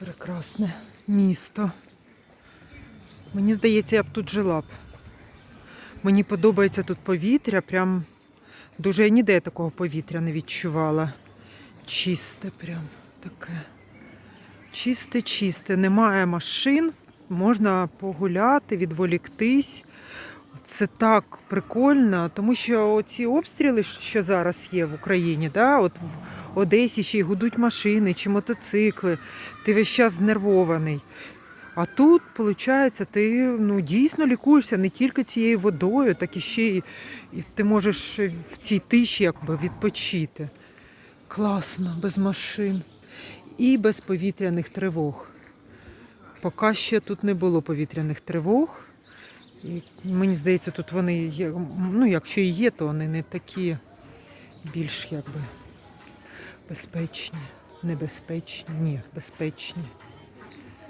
Прекрасне місто. Мені здається, я б тут жила б. Мені подобається тут повітря, прям дуже я ніде такого повітря не відчувала. Чисте прям таке. Чисте, чисте. Немає машин, можна погуляти, відволіктись. Це так прикольно, тому що ці обстріли, що зараз є в Україні, да, от в Одесі ще й гудуть машини чи мотоцикли, ти весь час знервований. А тут, виходить, ти ну, дійсно лікуєшся не тільки цією водою, так і ще й і ти можеш в цій тиші якби відпочити. Класно, без машин і без повітряних тривог. Поки ще тут не було повітряних тривог. Мені здається, тут вони є. Ну, якщо і є, то вони не такі більш якби безпечні, небезпечні, ні, безпечні.